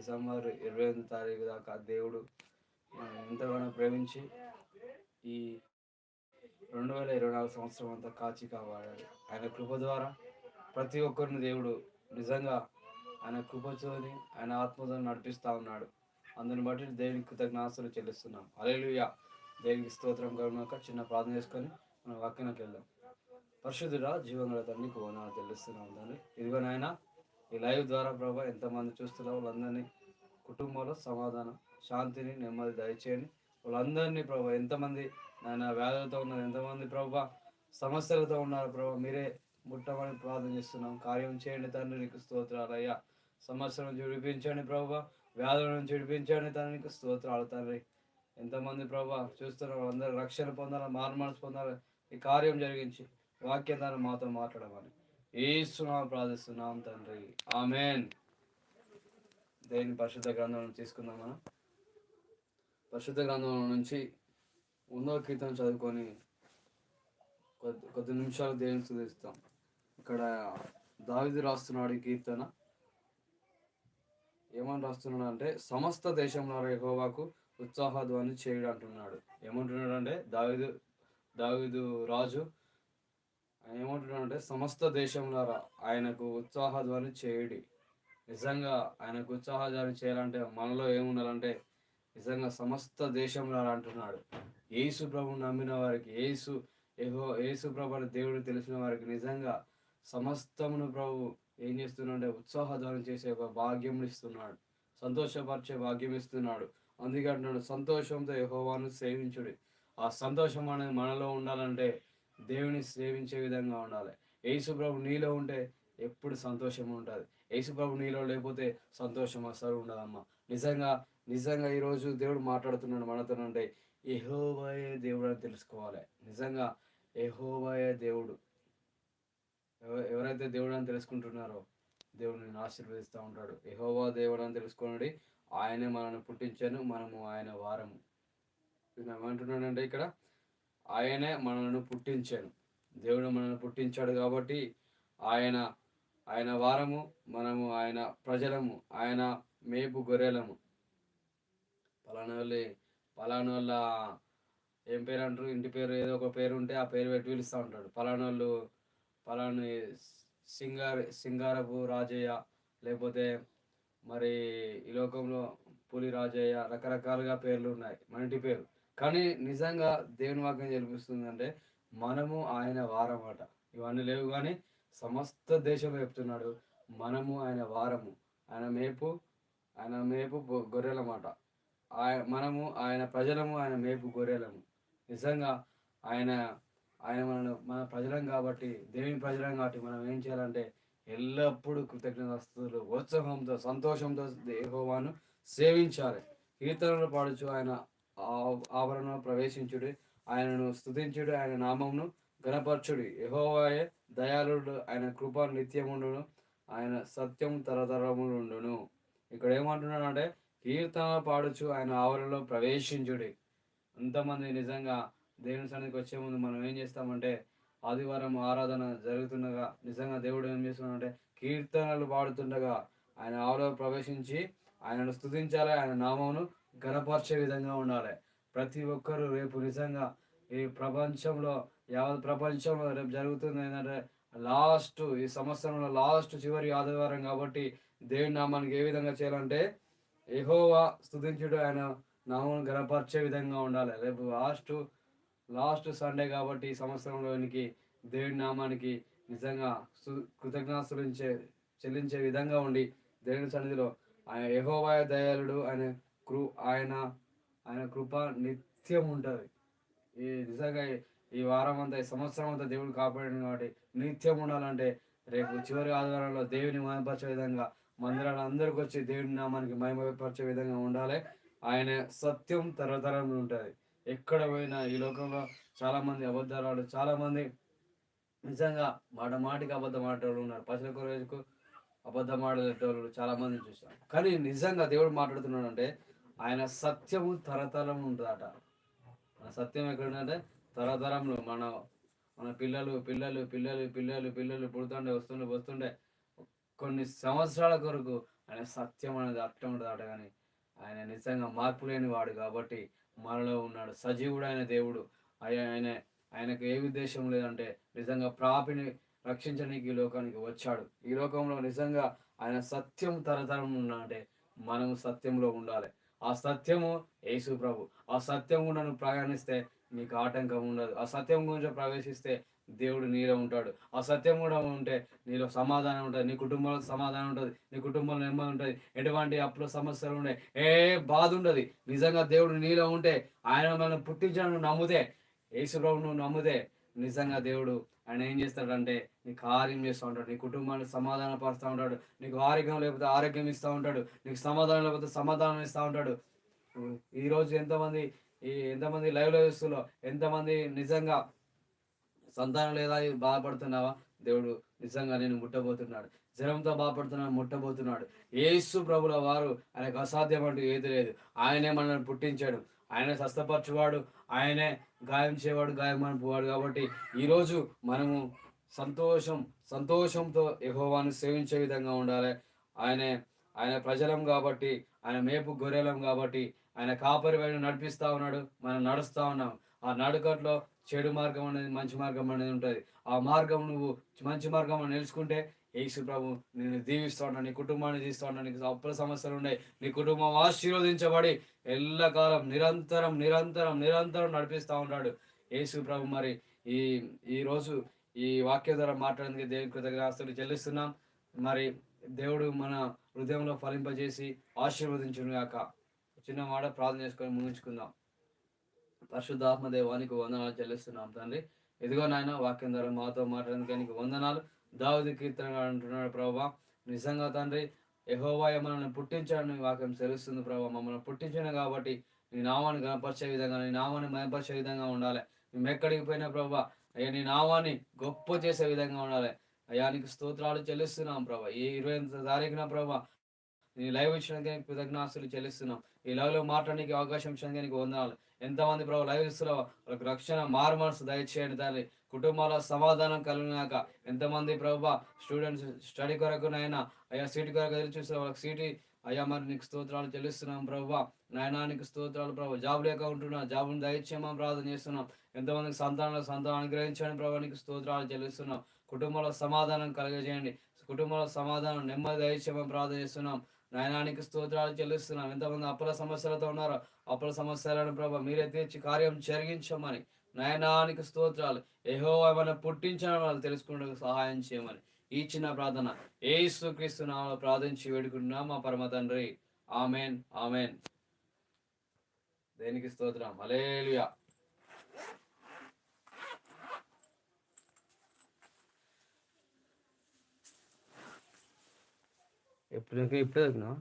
December ఇరవై ఎనిమిది తారీఖు దాకా దేవుడు ఎంతగానో ప్రేమించి ఈ రెండు వేల ఇరవై నాలుగు సంవత్సరం అంతా కాచి కాపాడాడు. ఆయన కృప ద్వారా ప్రతి ఒక్కరిని దేవుడు నిజంగా ఆయన కృపతోని ఆయన ఆత్మతో నడిపిస్తూ ఉన్నాడు. అందుని బట్టి దేవునికి కృతజ్ఞాస్తులు చెల్లిస్తున్నాం. అలెలుయా దేవునికి స్తోత్రం కరుణాక చిన్న ప్రార్థన చేసుకొని మనం వాక్యానికి వెళ్దాం. పరిశుద్ధుడా జీవంగల తండ్రి వందనాలు చెల్లిస్తున్నాం తండ్రి. ఇదిగో నాయన ఈ లైవ్ ద్వారా ప్రభా ఎంతమంది చూస్తున్నారో వాళ్ళందరినీ కుటుంబంలో సమాధానం శాంతిని నెమ్మది దయచేయండి. వాళ్ళందరినీ ప్రభా ఎంతమంది నాయన వ్యాధులతో ఉన్నారు ఎంతమంది ప్రభా సమస్యలతో ఉన్నారు ప్రభా మీరే ముట్టమని ప్రార్థన చేస్తున్నాం. కార్యం చేయండి తండ్రి నీకు స్తోత్రాలు అయ్యా. సమస్యల నుంచి విడిపించండి ప్రభా వ్యాధుల నుంచి విడిపించండి తండ్రి నీకు స్తోత్రాలు తండ్రి. ఎంతమంది ప్రభా చూస్తున్నారు అందరూ రక్షణ పొందాలి మారుమనసు పొందాలి ఈ కార్యం జరిగించి వాక్యం ద్వారా మాతో మాట్లాడమని. ఏస్తున్నాం ప్రార్థిస్తున్నాం తండ్రి. ఆమెన్. దేని పరిశుద్ధ గ్రంథం తీసుకుందాం మనం. పరిశుద్ధ గ్రంథం నుంచి ఉందో కీర్తన చదువుకొని కొద్ది కొద్ది నిమిషాలు దేవుని స్థుతిస్తాం. ఇక్కడ దావిది రాస్తున్నాడు ఈ కీర్తన. ఏమని రాస్తున్నాడు అంటే సమస్త దేశంలో యెహోవాకు ఉత్సాహధ్వని చేయుడు అంటున్నాడు. ఏమంటున్నాడు అంటే దావిదు దావిదు రాజు ఆయన ఏమంటున్నాడు అంటే సమస్త దేశంలో ఆయనకు ఉత్సాహధ్వని చేయడి. నిజంగా ఆయనకు ఉత్సాహధ్వని చేయాలంటే మనలో ఏముండాలంటే నిజంగా సమస్త దేశంలారా అంటున్నాడు. యేసు ప్రభు నమ్మిన వారికి యేసు ఏహో యేసు ప్రభుని దేవుడు తెలిసిన వారికి నిజంగా సమస్తమును ప్రభు ఏం చేస్తున్నాడంటే ఉత్సాహధ్వని చేసే ఒక భాగ్యం ఇస్తున్నాడు. సంతోషపరిచే భాగ్యం ఇస్తున్నాడు. అందుకే అంటున్నాడు సంతోషంతో యహోవాను సేవించుడి. ఆ సంతోషం అనేది మనలో ఉండాలంటే దేవుని సేవించే విధంగా ఉండాలి. యేసుప్రభు నీలో ఉంటే ఎప్పుడు సంతోషం ఉంటుంది. యేసుప్రభు నీలో లేకపోతే సంతోషం అసలు ఉండదమ్మా. నిజంగా నిజంగా ఈరోజు దేవుడు మాట్లాడుతున్నాడు మనతో అంటే ఎహోవాయే దేవుడు అని తెలుసుకోవాలి. నిజంగా ఎహోవాయే దేవుడు. ఎవరైతే దేవుడు అని తెలుసుకుంటున్నారో దేవుడు నేను ఆశీర్వదిస్తూ ఉంటాడు. ఎహోవా దేవుడు అని తెలుసుకోండి. ఆయనే మనల్ని పుట్టించాను మనము ఆయన వారము. ఏమంటున్నాడంటే ఇక్కడ ఆయనే మనల్ని పుట్టించాను దేవుడు మనల్ని పుట్టించాడు కాబట్టి ఆయన ఆయన వారము మనము ఆయన ప్రజలము ఆయన మేపు గొర్రెలము. పలానా పలానోళ్ళ పలానా వాళ్ళ ఏం పేరు అంటారు? ఇంటి పేరు ఏదో ఒక పేరు ఉంటే ఆ పేరు పెట్టి పిలుస్తూ ఉంటాడు. పలానా వాళ్ళు పలాని సింగార సింగారపు రాజయ్య లేకపోతే మరి ఈ లోకంలో పులి రాజయ్య రకరకాలుగా పేర్లు ఉన్నాయి. మన ఇంటి పేరు. కానీ నిజంగా దేవుని వాక్యం జరిపిస్తుంది అంటే మనము ఆయన వారమాట. ఇవన్నీ లేవు కానీ సమస్త దేశం చెప్తున్నాడు మనము ఆయన వారము. ఆయన మేపు ఆయన మేపు గొ- గొర్రెలమాట. ఆయ మనము ఆయన ప్రజలము ఆయన మేపు గొర్రెలము. నిజంగా ఆయన ఆయన మన మన ప్రజలం కాబట్టి దేవుని ప్రజలం కాబట్టి మనం ఏం చేయాలంటే ఎల్లప్పుడూ కృతజ్ఞతలు ఉత్సాహంతో సంతోషంతో దేహోవాను సేవించాలి. కీర్తనలు పాడుచు ఆయన ఆవరణలో ప్రవేశించుడి. ఆయనను స్థుతించుడు ఆయన నామమును గణపరచుడి యహోవాయే దయాళుడు. ఆయన కృప నిత్యముండును. ఆయన సత్యం తరతరములుండును. ఇక్కడ ఏమంటున్నాడు అంటే కీర్తన పాడుచు ఆయన ఆవరణలో ప్రవేశించుడి. అంతమంది నిజంగా దేవుని సన్నిధికి వచ్చే ముందు మనం ఏం చేస్తామంటే ఆదివారం ఆరాధన జరుగుతుండగా నిజంగా దేవుడు ఏం చేస్తున్నాడంటే కీర్తనలు పాడుతుండగా ఆయన ఆవరణలో ప్రవేశించి ఆయనను స్థుతించాలి ఆయన నామమును గణపరిచే విధంగా ఉండాలి. ప్రతి ఒక్కరూ రేపు నిజంగా ఈ ప్రపంచంలో యావత్ ప్రపంచంలో రేపు జరుగుతుంది ఏంటంటే లాస్ట్ ఈ సంవత్సరంలో లాస్ట్ చివరి ఆదివారం కాబట్టి దేవుని నామానికి ఏ విధంగా చేయాలంటే ఎహోవా స్థుతించుడు ఆయన నామను గణపరిచే విధంగా ఉండాలి. రేపు లాస్ట్ లాస్ట్ సండే కాబట్టి ఈ సంవత్సరంలోనికి దేవుడి నామానికి నిజంగా సు- కృతజ్ఞాస్తులించే చెల్లించే విధంగా ఉండి దేవుని సన్నిధిలో ఆయన యెహోవా దయాళుడు ఆయన కృ ఆయన ఆయన కృప నిత్యం ఉంటుంది. ఈ నిజంగా ఈ- వారం అంతా ఈ సంవత్సరం అంతా దేవుడు కాపాడాడు కాబట్టి నిత్యం ఉండాలంటే రేపు చివరి ఆధ్వర్యంలో దేవుని మయపరిచే విధంగా మందిరాలు అందరికి వచ్చి దేవుని నామానికి మయమపరిచే విధంగా ఉండాలి. ఆయన సత్యం తరతరంలో ఉంటుంది. ఎక్కడ పోయినా ఈ లోకంలో చాలామంది అబద్ధాలు చాలామంది నిజంగా మాట మాటికి అబద్ధం ఆడేవాళ్ళు ఉన్నారు. పచ్చల రోజుకు అబద్ధం ఆడేటోళ్ళు చాలా చూసాం కానీ నిజంగా దేవుడు మాట్లాడుతున్నాడు అంటే ఆయన సత్యము తరతరం ఉంటుందట. మన సత్యం ఎక్కడుందంటే తరతరంలో మన మన పిల్లలు పిల్లలు పిల్లలు పిల్లలు పిల్లలు పుడుతుండే వస్తుండే వస్తుండే. కొన్ని సంవత్సరాల కొరకు ఆయన సత్యం అనేది అట్ట ఉంటుంది కానీ ఆయన నిజంగా మార్పు లేని వాడు కాబట్టి మనలో ఉన్నాడు. సజీవుడు ఆయన దేవుడు. ఆయన ఆయన ఆయనకు ఏ ఉద్దేశం లేదంటే నిజంగా ప్రాపిని రక్షించడానికి ఈ లోకానికి వచ్చాడు. ఈ లోకంలో నిజంగా ఆయన సత్యం తరతరం ఉన్నాడంటే మనము సత్యంలో ఉండాలి. ఆ సత్యము యేసు ప్రభు. ఆ సత్యం గుండా నువ్వు ప్రయాణిస్తే నీకు ఆటంకం ఉండదు. ఆ సత్యం గురించి ప్రవేశిస్తే దేవుడు నీలో ఉంటాడు. ఆ సత్యం కూడా ఉంటే నీలో సమాధానం ఉంటుంది. నీ కుటుంబంలో సమాధానం ఉంటుంది. నీ కుటుంబంలో నెమ్మది ఉంటుంది. ఎటువంటి అప్పుల సమస్యలు ఉన్నాయి ఏ బాధ ఉండదు. నిజంగా దేవుడు నీలో ఉంటే ఆయన మనం పుట్టించడం నువ్వు నమ్ముతే యేసు ప్రభు నువ్వు నమ్మితే నిజంగా దేవుడు ఆయన ఏం చేస్తాడంటే నీ కార్యం చేస్తూ ఉంటాడు నీ కుటుంబాన్ని సమాధాన పరుస్తూ ఉంటాడు నీకు ఆరోగ్యం లేకపోతే ఆరోగ్యం ఇస్తూ ఉంటాడు నీకు సమాధానం లేకపోతే సమాధానం ఇస్తూ ఉంటాడు. ఈరోజు ఎంతమంది ఈ ఎంతమంది లైవ్లో చూస్తులో ఎంతమంది నిజంగా సంతానం లేదా బాధపడుతున్నావా? దేవుడు నిజంగా నేను ముట్టబోతున్నాడు. జ్వరంతో బాధపడుతున్నాడు ముట్టబోతున్నాడు. ఏసు ప్రభుల వారు ఆయనకు అసాధ్యం అంటూ ఏది లేదు. ఆయనే మనల్ని పుట్టించాడు. ఆయనే స్వస్థపరచువాడు ఆయనే గాయం చేయవాడు గాయం పోవాడు కాబట్టి ఈరోజు మనము సంతోషం సంతోషంతో యెహోవాను సేవించే విధంగా ఉండాలి. ఆయనే ఆయన ప్రజలం కాబట్టి ఆయన మేపు గొర్రెలం కాబట్టి ఆయన కాపరి వైపు నడిపిస్తూ ఉన్నాడు మనం నడుస్తూ ఉన్నాం. ఆ నడుకట్లో చెడు మార్గం అనేది మంచి మార్గం అనేది ఉంటుంది. ఆ మార్గం నువ్వు మంచి మార్గం నిలుచుకుంటే యేసు ప్రభు నేను దీవిస్తున్నాను నీ కుటుంబాన్ని దీవిస్తా నీకు అప్పుల సమస్యలు ఉన్నాయి నీ కుటుంబం ఆశీర్వదించబడి ఎల్లకాలం నిరంతరం నిరంతరం నిరంతరం నడిపిస్తా ఉంటాడు యేసు ప్రభు మరి ఈ ఈ రోజు ఈ వాక్య ద్వారా మాట్లాడేందుకు దేవుని కృతజ్ఞతలు చెల్లిస్తున్నాం. మరి దేవుడు మన హృదయంలో ఫలింపజేసి ఆశీర్వదించును గాక. చిన్న మాట ప్రార్థన చేసుకొని ముగించుకుందాం. పరిశుద్ధాత్మ దేవానికి వందనాలు చెల్లిస్తున్నాం తండ్రి. ఇదిగో నాయన వాక్యం ద్వారా మాతో మాట్లాడడానికి నీకు వందనాలు. దావుది కీర్తన అంటున్నాడు ప్రభా నిజంగా తండ్రి యహోవాయ మనల్ని పుట్టించాడని వాక్యం తెలుస్తుంది ప్రభా. మమ్మల్ని పుట్టించిన కాబట్టి నీ నామాన్ని కనపరిచే విధంగా నీ నామాన్ని మయపరిచే విధంగా ఉండాలి. మేము ఎక్కడికి పోయినా ప్రభా అయ్యా నీ నామాన్ని గొప్ప చేసే విధంగా ఉండాలి. అయ్యానికి నీకు స్తోత్రాలు చెల్లిస్తున్నాం ప్రభా. ఈ ఇరవై తారీఖున ప్రభా నీ లైవ్ ఇచ్చినందుకే కృతజ్ఞాస్తులు చెల్లిస్తున్నాం. ఈ లైవ్లో మాట్లాడడానికి అవకాశం ఇచ్చినందుకే నీకు వందనాలు. ఎంతమంది ప్రభు లైవ్ ఇస్తున్నావు వాళ్ళకి రక్షణ మారు మనసు దయచేయండి తల్లి. కుటుంబాల సమాధానం కలిగినాక ఎంతమంది ప్రభు స్టూడెంట్స్ స్టడీ కొరకునైనా అయ్యా సీటు కొరకు ఎదురు చూస్తే వాళ్ళకి సీటు అయ్యా మరి నీకు స్తోత్రాలు చెల్లిస్తున్నాం ప్రభు. నాయనానికి స్తోత్రాలు ప్రభు. జాబ్ లేక ఉంటున్నా జాబుని దయచేయమని ప్రార్థన చేస్తున్నాం. ఎంతమందికి సంతానం సంతానం అనుగ్రహించండి ప్రభు నీకు స్తోత్రాలు చెల్లిస్తున్నాం. కుటుంబంలో సమాధానం కలగజేయండి. కుటుంబంలో సమాధానం నెమ్మది దయచేయమని ప్రార్థన చేస్తున్నాం. నాయనానికి స్తోత్రాలు చెల్లిస్తున్నాం. ఎంతమంది అప్పుల సమస్యలతో ఉన్నారో అప్పుల సమస్యలను ప్రభు మీరే తీర్చి కార్యం జరిగించమని. నయనానికి స్తోత్రాలు. ఏహో ఏమైనా పుట్టించడం వాళ్ళు తెలుసుకుంటూ సహాయం చేయమని. ఈ చిన్న ప్రార్థన ఏసు క్రీస్తు నామలో ప్రార్థించి వేడుకుంటున్నాం. మా పరమ తండ్రి. Amen amen. దేనికి స్తోత్రం? எப்படி இருக்கு இப்படி இருக்கணும்